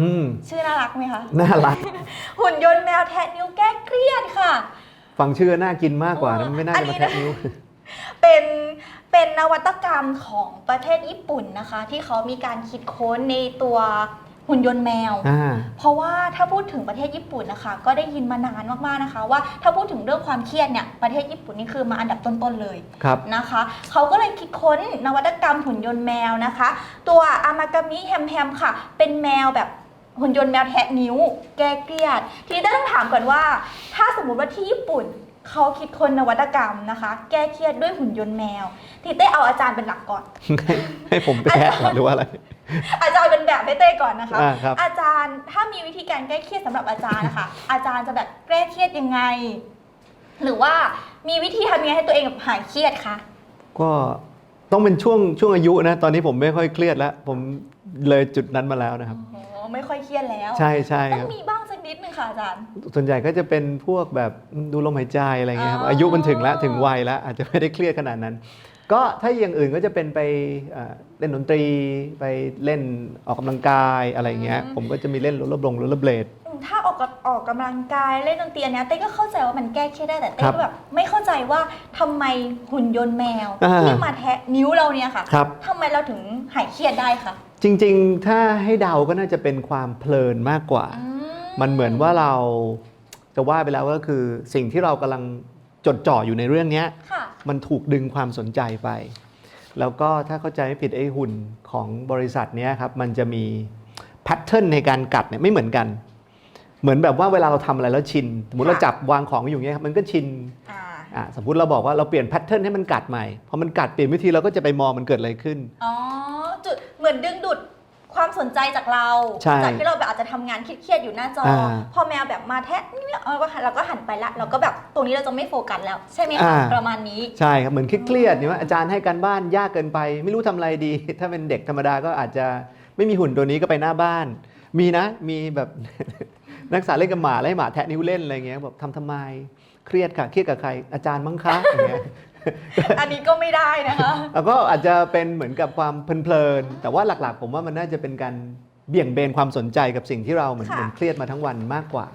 อืมชื่อน่ารักไหมคะ น่ารัก หุ่นยนต์แมวแทะนิ้วแก้เครียดค่ะ ฟังชื่อน่ากินมากกว่านะเออไม่น่าอันจะนี้มานะแทะนิ้ว เป็นเป็นนวัตกรรมของประเทศญี่ปุ่นนะคะ ที่เขามีการคิดค้นในตัวหุ่นยนต์แมวอ่าเพราะว่าถ้าพูดถึงประเทศญี่ปุ่นนะคะ ก็ได้ยินมานานมากๆนะคะ ว่าถ้าพูดถึงเรื่องความเครียดเนี่ยประเทศญี่ปุ่นนี่คือมาอันดับต้นๆเลยครับนะคะเขาก็เลยคิดค้นนวัตกรรมหุ่นยนต์แมวนะคะ ตัวอามากามิแฮมแฮมค่ะ เป็นแมวแบบ หุ่นยนต์แมวแทะนิ้ว แก้เครียด ทีนี้ต้องถามก่อนว่า ถ้าสมมุติว่าที่ญี่ปุ่นเขาคิดค้นนวัตกรรมนะคะ แก้เครียดด้วยหุ่นยนต์แมว ทีเต้เอาอาจารย์เป็นหลักก่อน ให้ให้ผมไปแทะก่อนหรือว่าอะไร อาจารย์เป็นแบบให้เต้ก่อนนะคะอ่าครับอาจารย์ถ้ามีวิธีการแก้เครียดสำหรับอาจารย์นะคะ อาจารย์จะแบบแก้เครียดยังไง หรือว่ามีวิธีทำยังไงให้ตัวเองแบบหายเครียดคะ ก็ต้องเป็นช่วงช่วงอายุนะ ตอนนี้ผมไม่ค่อยเครียดแล้ว ผมเลยจุดนั้นมาแล้วนะครับโอ้ ไม่ค่อยเครียดแล้วใช่ใช่ต้อครับงมีบ้างสักนิดนึงค่ะอาจารย์ ส่วนใหญ่ก็จะเป็นพวกแบบดูลมหายใจอะไรเงี้ยครับอ๋ออ อายุมันถึงแล้วถึงวัยแล้วอาจจะไม่ได้เครียดขนาดนั้น ก็ถ้าอย่างอื่นก็จะเป็นไปเอ่อเล่นดนตรีไปเล่นออกกำลังกายอะไรเงี้ย ผมก็จะมีเล่นโรลเลอร์บงโรลเลอร์เบลด อืมถ้าออกกำออกกำลังกายเล่นดนตรีอันเนี้ยเต้ก็เข้าใจว่ามันแก้เครียดได้แต่เต้ครับก็แบบไม่เข้าใจว่าทำไมหุ่นยนต์แมวอ่า ที่มาแทะนิ้วเราเนี่ยค่ะครับ ทำไมเราถึงหายเครียดได้คะจริงๆ ถ้าให้เดาก็น่าจะเป็นความเพลินมากกว่า อืมันเหมือนว่าเราจะว่าไปแล้วก็คือสิ่งที่เรากำลัง จดจ่ออยู่ในเรื่องเนี้ยค่ะมันถูกดึงความสนใจไป แล้วก็ถ้าเข้าใจไม่ผิดไอ้หุ่นของบริษัทเนี้ยครับมันจะมีแพทเทิร์นในการกัดเนี่ยไม่เหมือนกัน เหมือนแบบว่าเวลาเราทำอะไรแล้วชินสมมติเราจับวางของอยู่อย่างเงี้ยครับมันก็ชิน อ่าอะสมมติเราบอกว่าเราเปลี่ยนแพทเทิร์นให้มันกัดใหม่พอมันกัดเปลี่ยนวิธีเราก็จะไปมองมันเกิดอะไรขึ้น อ๋อจุดเหมือนดึงดูด ความสนใจจากเรา ใช่จากที่เราแบบอาจจะทำงานเครียดๆอยู่หน้าจออ่าพอแมวแบบมาแทะเนี่ยเออเราก็หันไปละ เราก็แบบตรงนี้เราจะไม่โฟกัสแล้ว ใช่ไหมคะอ่าประมาณนี้ ใช่ครับเหมือนเครียดๆเนี่ยว่าอาจารย์ให้การบ้านยากเกินไป ไม่รู้ทำอะไรดี ถ้าเป็นเด็กธรรมดาก็อาจจะไม่มีหุ่นตัวนี้ก็ไปหน้าบ้าน มีนะมีแบบ นักศึกษาเล่นกับหมาแล้วให้หมาแทะนิ้วเล่นอะไรเงี้ยแบบทำทำไมเครียดค่ะเครียดกับใครอาจารย์มั้งคะอย่างเงี้ย อันนี้ก็ไม่ได้นะคะแล้วก็อาจจะเป็นเหมือนกับความเพลินๆแต่ว่าหลักๆ ผมว่ามันน่าจะเป็นการเบี่ยงเบนความสนใจกับสิ่งที่เราเหมือนค่ะเหมือนเครียดมาทั้งวันมากกว่า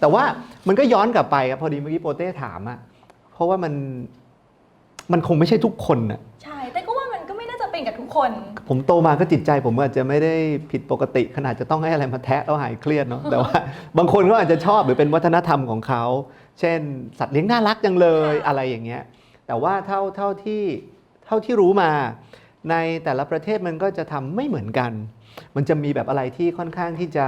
แต่ว่ามันก็ย้อนกลับไปครับพอดีเมื่อกี้โปเต้ถามอะเพราะว่ามันมันคงไม่ใช่ทุกคนอะใช่แต่ก็ว่ามันก็ไม่น่าจะเป็นกับทุกคน ผมโตมาก็จิตใจ ผมอาจจะไม่ได้ผิดปกติขนาดจะต้องให้อะไรมาแทะแล้วหายเครียดเนาะแต่ว่าบางคนก็อาจจะชอบหรือเป็นวัฒนธรรมของเขา เช่น สัตว์เลี้ยงน่ารักจังเลยค่ะอะไรอย่างเงี้ย แต่ว่าเท่าเท่าที่เท่าที่รู้มา ในแต่ละประเทศมันก็จะทำไม่เหมือนกัน มันจะมีแบบอะไรที่ค่อนข้างที่จะ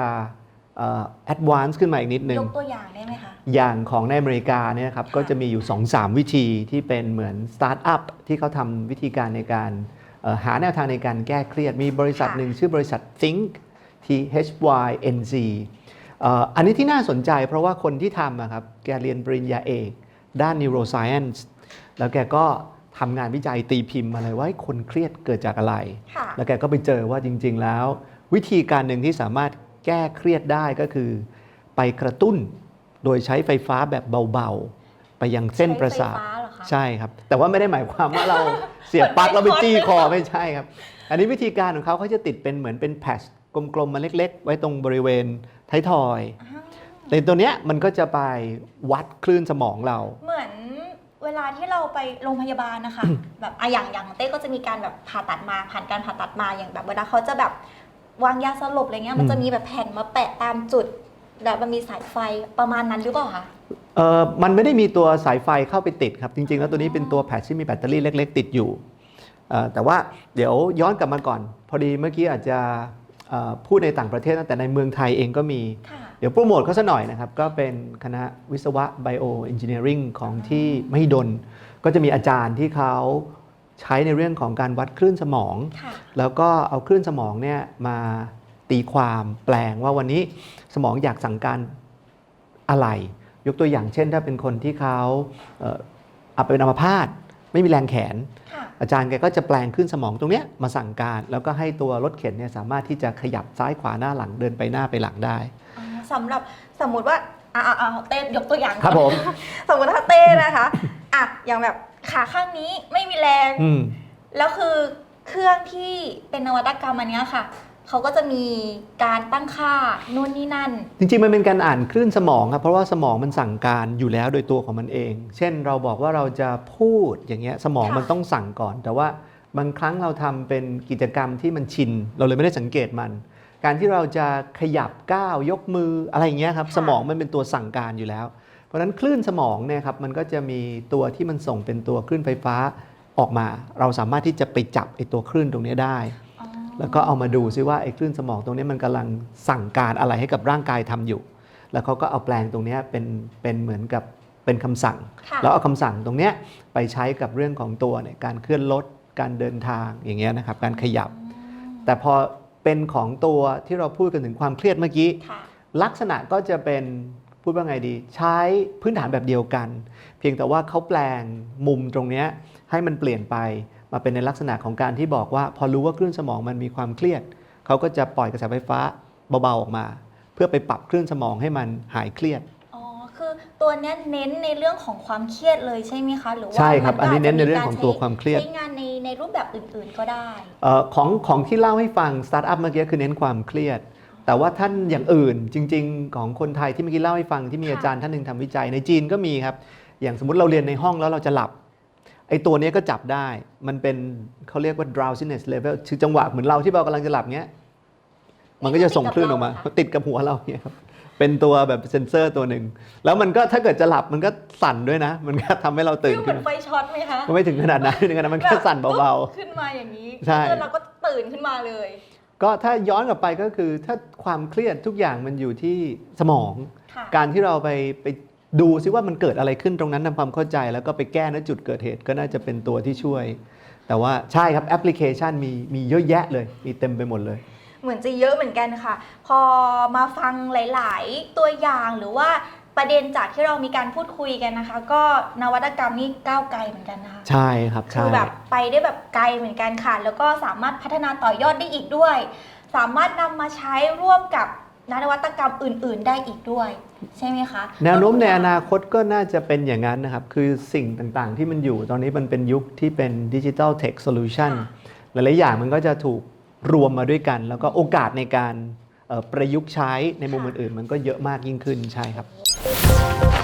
แอดวานซ์ขึ้นมาอีกนิดนึง ยกตัวอย่างได้ไหมคะ อย่างของในอเมริกาเนี่ยนะครับค่ะก็จะมีอยู่ 2-3 วิธีที่เป็นเหมือนสตาร์ทอัพที่เขาทำวิธีการในการเอ่อหาแนวทางในการแก้เครียด มีบริษัทหนึ่งชื่อบริษัท Think T H Y N Z เอ่ออันนี้ที่น่าสนใจเพราะว่าคนที่ทำอะครับแกเรียนปริญญาเอก ด้าน neuroscience แล้วแกก็ทำงานวิจัยตีพิมพ์มาเลยว่าคนเครียดเกิดจากอะไรค่ะแล้วแกก็ไปเจอว่าจริง ๆ แล้ว วิธีการหนึ่งที่สามารถแก้เครียดได้ก็คือ ไปกระตุ้นโดยใช้ไฟฟ้าแบบเบาๆ ไปยังเส้นประสาทใช้ไฟฟ้าเหรอคะใช่ครับ แต่ว่าไม่ได้หมายความว่าเราเสียบปลั๊กแล้วไปจี้คอไม่ใช่ครับ อันนี้วิธีการของเขาเขาจะติดเป็นเหมือนเป็นแพชกลมๆมาเล็ก ๆ ไว้ตรงบริเวณท้ายทอยอ้าวในตัวเนี้ยมันก็จะไปวัดคลื่นสมองเราเหมือนเวลาที่เราไปโรงพยาบาลนะคะ แบบอะอย่างอย่างเต้ก็จะมีการแบบผ่าตัดมาผ่านการผ่าตัดมาอย่างแบบเวลาเขาจะแบบวางยาสลบอะไรเงี้ยมันอืมจะมีแบบแผ่นมาแปะตามจุดแบบมันมีสายไฟประมาณนั้นหรือเปล่าคะ เออมันไม่ได้มีตัวสายไฟเข้าไปติดครับ จริง ๆ แล้วตัวนี้เป็นตัวแพทที่มีแบตเตอรี่เล็ก ๆ ติดอยู่เอ่อแต่ว่าเดี๋ยวย้อนกลับมาก่อน พอดีเมื่อกี้อาจจะเอ่อ พูดในต่างประเทศนะแต่ในเมืองไทยเองก็มีค่ะเดี๋ยวโปรโมทเขาสักหน่อยนะครับ ก็เป็นคณะวิศวะไบโอเอนจิเนียริงของที่มหิดลก็จะมีอาจารย์ที่เขาใช้ในเรื่องของการวัดคลื่นสมองค่ะแล้วก็เอาคลื่นสมองเนี่ยมาตีความแปลงว่าวันนี้สมองอยากสั่งการอะไร ยกตัวอย่างเช่น ถ้าเป็นคนที่เขาเอ่ออาจเป็นอัมพาตไม่มีแรงแขนค่ะ อาจารย์แกก็จะแปลงขึ้นสมองตรงเนี้ยมาสั่งการ แล้วก็ให้ตัวรถเข็นเนี่ยสามารถที่จะขยับซ้ายขวาหน้าหลังเดินไปหน้าไปหลังได้อ๋อสำหรับสมมุติว่าอ่าอ่าเต้ยกตัวอย่างก่อนครับผม สมมติถ้าเต้นะคะอะอย่างแบบขาข้างนี้ไม่มีแรง อืม แล้วคือเครื่องที่เป็นนวัตกรรมอันเนี้ยค่ะ เขาก็จะมีการตั้งค่านู่นนี่นั่น จริงๆ มันเป็นการอ่านคลื่นสมองครับ เพราะว่าสมองมันสั่งการอยู่แล้วโดยตัวของมันเอง เช่นเราบอกว่าเราจะพูดอย่างเงี้ยสมองค่ะมันต้องสั่งก่อน แต่ว่าบางครั้งเราทำเป็นกิจกรรมที่มันชิน เราเลยไม่ได้สังเกตมัน การที่เราจะขยับก้าวยกมืออะไรอย่างเงี้ยครับค่ะสมองมันเป็นตัวสั่งการอยู่แล้ว เพราะฉะนั้นคลื่นสมองเนี่ยครับมันก็จะมีตัวที่มันส่งเป็นตัวคลื่นไฟฟ้าออกมา เราสามารถที่จะไปจับไอ้ตัวคลื่นตรงเนี้ยได้อ๋อ แล้วก็เอามาดูซิว่าไอ้คลื่นสมองตรงนี้มันกำลังสั่งการอะไรให้กับร่างกายทำอยู่ แล้วเขาก็เอาแปลงตรงเนี้ยเป็นเป็นเหมือนกับเป็นคำสั่งค่ะแล้วเอาคำสั่งตรงเนี้ยไปใช้กับเรื่องของตัวเนี่ยการเคลื่อนรถการเดินทางอย่างเงี้ยนะครับการขยับ แต่พอเป็นของตัวที่เราพูดกันถึงความเครียดเมื่อกี้ค่ะลักษณะก็จะเป็น พูดว่าไงดี ใช้พื้นฐานแบบเดียวกัน เพียงแต่ว่าเขาแปลงมุมตรงเนี้ยให้มันเปลี่ยนไปมาเป็นในลักษณะของการที่บอกว่า พอรู้ว่าคลื่นสมองมันมีความเครียดเขาก็จะปล่อยกระแสไฟฟ้าเบาๆออกมา เพื่อไปปรับคลื่นสมองให้มันหายเครียดอ๋อคือตัวเนี้ยเน้นในเรื่องของความเครียดเลยใช่ไหมคะหรือว่าใช่ครับมัก็อันนี้เน้นในาจจะเรื่องของตัวความเครียดใช้งานในในรูปแบบอื่นๆก็ได้เออของของที่เล่าให้ฟังสตาร์ทอัพเมื่อกี้คือเน้นความเครียด แต่ว่าท่านอย่างอื่นจริง ๆ ของคนไทยที่เมื่อกี้เล่าให้ฟังที่มีค่ะอาจารย์ท่านหนึ่งทำวิจัยในจีนก็มีครับ อย่างสมมติเราเรียนในห้องแล้วเราจะหลับไอ้ตัวเนี้ยก็จับได้ มันเป็นเขาเรียกว่า drowsiness level คือจังหวะเหมือนเราที่เรากำลังจะหลับเงี้ย มันก็จะส่งคลื่นออกมา ติดกับหัวเราเนี่ยครับเป็นตัวแบบเซนเซอร์ตัวหนึ่ง แล้วมันก็ถ้าเกิดจะหลับมันก็สั่นด้วยนะ มันก็ทำให้เราตื่นฟิลเหมืขึ้อนนไฟช็อตไหมคะก็ไม่ถึงขนาดนั้นไม่ถึงขนาดนั้นมันแค่สั่นเบาแบบขึ้นมาอย่างนี้ใช่แล้วเราก็ตื่นขึ้นมาเลยๆ ก็ถ้าย้อนกลับไปก็คือถ้าความเครียดทุกอย่างมันอยู่ที่สมอง ค่ะการที่เราไปไปดูซิว่ามันเกิดอะไรขึ้นตรงนั้นทำความเข้าใจ แล้วก็ไปแก้ณจุดเกิดเหตุก็น่าจะเป็นตัวที่ช่วย แต่ว่าใช่ครับแอปพลิเคชันมีมีเยอะแยะเลยมีเต็มไปหมดเลย เหมือนจะเยอะเหมือนกันค่ะ พอมาฟังหลาย ๆ ตัวอย่างหรือว่า ประเด็นจากที่เรามีการพูดคุยกันนะคะ ก็นวัตกรรมนี่ก้าวไกลเหมือนกันนะคะใช่ครับคืใช่ อแบบไปได้แบบไกลเหมือนกันค่ะ แล้วก็สามารถพัฒนาต่อยอดได้อีกด้วย สามารถนำมาใช้ร่วมกับนวัตกรรมอื่น ๆ ได้อีกด้วย ใช่ไหมคะแนวโน้มในอนาคตก็น่าจะเป็นอย่างนั้นนะครับ คือสิ่งต่างๆที่มันอยู่ตอนนี้มันเป็นยุคที่เป็นดิจิ t a ลเทคโซลูชันค่ะหลายๆอย่างมันก็จะถูกรวมมาด้วยกัน แล้วก็โอกาสในการเอ่อประยุกต์ใช้ในมุมค่ะอื่นๆ มันก็เยอะมากยิ่งขึ้นใช่ครับ Thank you.